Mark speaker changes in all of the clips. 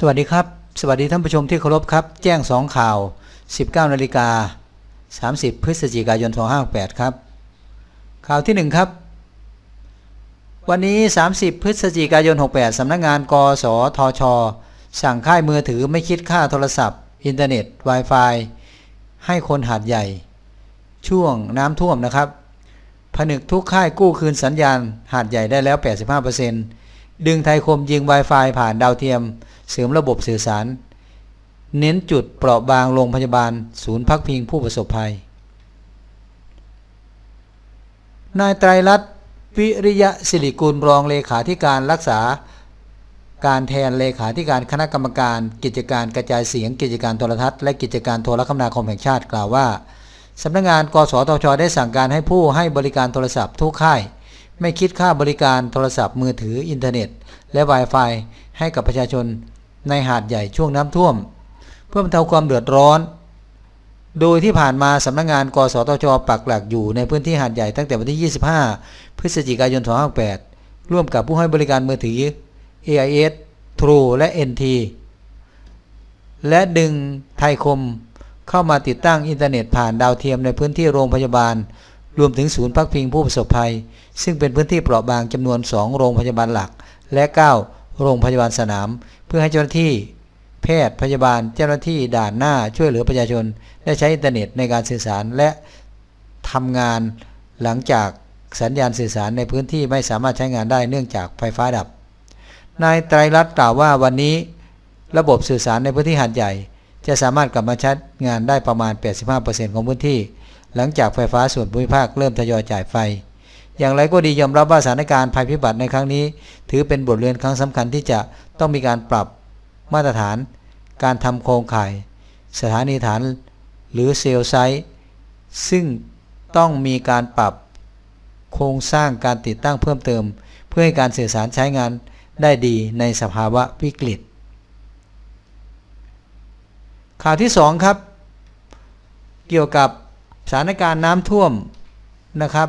Speaker 1: สวัสดีครับ สวัสดีท่านผู้ชมที่เคารพครับ แจ้ง 2 ข่าว 19นาฬิกา30 พฤศจิกายน 2568 ครับ ข่าวที่ 1 ครับ วันนี้ 30 พฤศจิกายน 68 สำนักงงาน กสทช สั่งค่ายมือถือไม่คิดค่าโทรศัพท์ อินเทอร์เน็ต Wi-Fi ให้คนหาดใหญ่ ช่วงน้ำท่วมนะครับ ผนึกทุกค่ายกู้คืนสัญญาณหาดใหญ่ได้แล้ว 85% ดึงไทยคมยิง Wi-Fi ผ่านดาวเทียม เสริมระบบสื่อสาร เน้นจุดเปราะบางโรงพยาบาล ศูนย์พักพิงผู้ประสบภัย นายไตรรัตน์วิริยะสิริกุลรองเลขาธิการรักษา การแทนเลขาธิการคณะกรรมการ กิจการกระจายเสียง กิจการโทรทัศน์และกิจการโทรคมนาคมแห่งชาติกล่าวว่าสำนักงาน กสทช ได้สั่งการให้ผู้ให้บริการโทรศัพท์ทุกค่าย ไม่คิดค่าบริการโทรศัพท์มือถืออินเทอร์เน็ต และ Wi-Fi ให้กับประชาชนในหาดใหญ่ช่วงน้ำท่วม เพื่อบรรเทาความเดือดร้อน โดยที่ผ่านมาสำนักงาน กสทช ปักหลักอยู่ในพื้นที่หาดใหญ่ตั้งแต่วันที่ 25 พฤศจิกายน 2568 ร่วมกับผู้ให้บริการมือถือ AIS True และ NT และดึงไทยคมเข้ามาติดตั้งอินเทอร์เน็ตผ่านดาวเทียมในพื้นที่โรงพยาบาล รวมถึงศูนย์พักพิงผู้ประสบภัย ซึ่งเป็นพื้นที่เปราะบางจำนวน 2 โรงพยาบาลหลัก และ 9 โรงพยาบาลสนาม เพื่อให้เจ้าหน้าที่ แพทย์พยาบาลเจ้าหน้าที่ด่านหน้าช่วยเหลือประชาชน ได้ใช้อินเทอร์เน็ตในการสื่อสารและทำงานหลังจากสัญญาณสื่อสารในพื้นที่ไม่สามารถใช้งานได้เนื่องจากไฟฟ้าดับ นายไตรรัตน์กล่าวว่าวันนี้ ระบบสื่อสารในพื้นที่หาดใหญ่ จะสามารถกลับมาใช้งานได้ประมาณ 85%ของพื้นที่ หลังจากไฟฟ้าส่วนภูมิภาคเริ่มทยอยจ่ายไฟ อย่างไรก็ดียอมรับว่าสถานการณ์ภัยพิบัติในครั้งนี้ ถือเป็นบทเรียนครั้งสำคัญที่จะต้องมีการปรับมาตรฐาน การทำโครงข่าย สถานีฐานหรือเซลไซต์ซึ่งต้องมีการปรับโครงสร้างการติดตั้งเพิ่มเติม เพื่อให้การสื่อสารใช้งานได้ดีในสภาวะวิกฤต ข่าวที่ 2 ครับ เกี่ยวกับ สถานการณ์น้ำท่วมนะครับ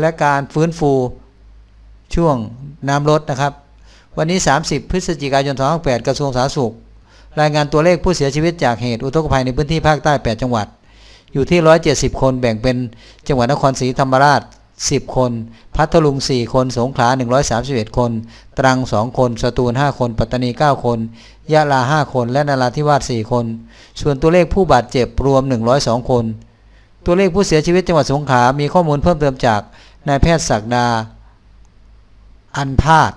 Speaker 1: และการฟื้นฟูช่วงน้ำลดนะครับ วันนี้ 30 พฤศจิกายน2568กระทรวงสาธารณสุข รายงานตัวเลขผู้เสียชีวิตจากเหตุอุทกภัยในพื้นที่ภาคใต้ 8 จังหวัด อยู่ที่ 170 คนแบ่งเป็นจังหวัดนครศรีธรรมราช 10 คน พัทลุง 4 คน สงขลา 131 คน ตรัง 2 คน สตูล 5 คน ปัตตานี 9 คน ยะลา 5 คน และนราธิวาส 4 คน ส่วนตัวเลขผู้บาดเจ็บรวม 102 คน ตัวเลขผู้เสียชีวิตจังหวัดสงขลา มีข้อมูลเพิ่มเติมจากนายแพทย์ศักดา อันพาด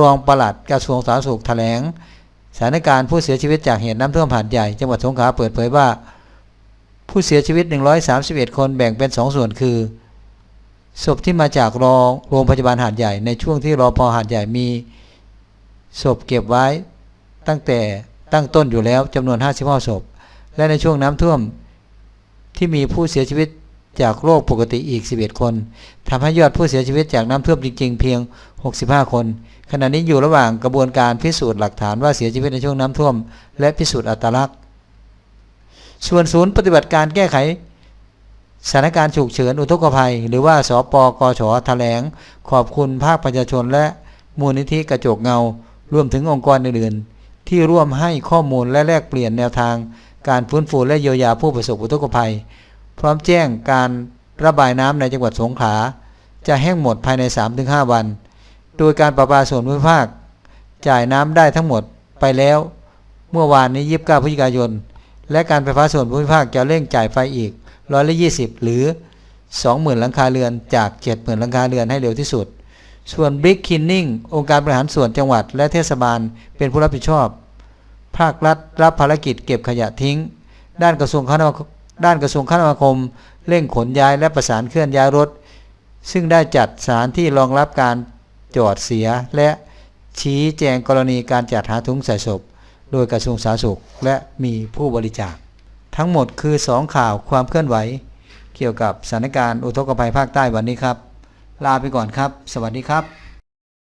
Speaker 1: รองปลัดกระทรวงสาธารณสุขแถลงสถานการณ์ผู้เสียชีวิตจากเหตุน้ำท่วมหาดใหญ่จังหวัดสงขลาเปิดเผยว่า ผู้เสียชีวิต 131 คนแบ่งเป็น 2 ส่วนคือ ศพที่มาจากรองโรงพยาบาลหาดใหญ่ ในช่วงที่รอพอหาดใหญ่มีศพเก็บไว้ตั้งแต่ตั้งต้นอยู่แล้วจำนวน 55 ศพ และในช่วงน้ำท่วม ที่มีผู้เสียชีวิตจากโรคปกติอีก 11 คนทำให้ยอดผู้เสียชีวิตจากน้ำท่วมจริง ๆ เพียง 65 คน ขณะนี้อยู่ระหว่างกระบวนการพิสูจน์หลักฐานว่าเสียชีวิตในช่วงน้ำท่วม และพิสูจน์อัตลักษณ์ ส่วนศูนย์ปฏิบัติการแก้ไขสถานการณ์ฉุกเฉินอุทกภัย หรือว่าสปกชแถลง ขอบคุณภาคประชาชนและมูลนิธิกระจกเงา รวมถึงองค์กรอื่นๆ ที่ร่วมให้ข้อมูลและแลกเปลี่ยนแนวทาง การฟื้นฟูและเยียวยาผู้ประสบอุทกภัย พร้อมแจ้งการระบายน้ำในจังหวัดสงขลาจะแห้งหมดภายใน 3-5 วัน โดยการประปาส่วนภูมิภาค จ่ายน้ำได้ทั้งหมดไปแล้ว เมื่อวานนี้29พฤศจิกายน และการไฟฟ้าส่วนภูมิภาคจะเร่งจ่ายไฟอีกร้อยละ20หรือ 20,000 หลังคาเรือนจาก 70,000 หลังคาเรือนให้เร็วที่สุด ส่วน Big Cleaning องค์การบริหารส่วนจังหวัดและเทศบาลเป็นผู้รับผิดชอบ ภาครัฐรับภารกิจเก็บขยะทิ้ง ด้านกระทรวงคมนาด้านกระทรวงคมนาคม เร่งขนย้ายและประสานเคลื่อนย้ายรถ ซึ่งได้จัดสถานที่รองรับการจอดเสีย และชี้แจงกรณีการจัดหาถุงใส่ศพ โดยกระทรวงสาธารณสุข และมีผู้บริจาค ทั้งหมดคือ 2 ข่าวความเคลื่อนไหว เกี่ยวกับสถานการณ์อุทกภัยภาคใต้วันนี้ครับ ลาไปก่อนครับ สวัสดีครับ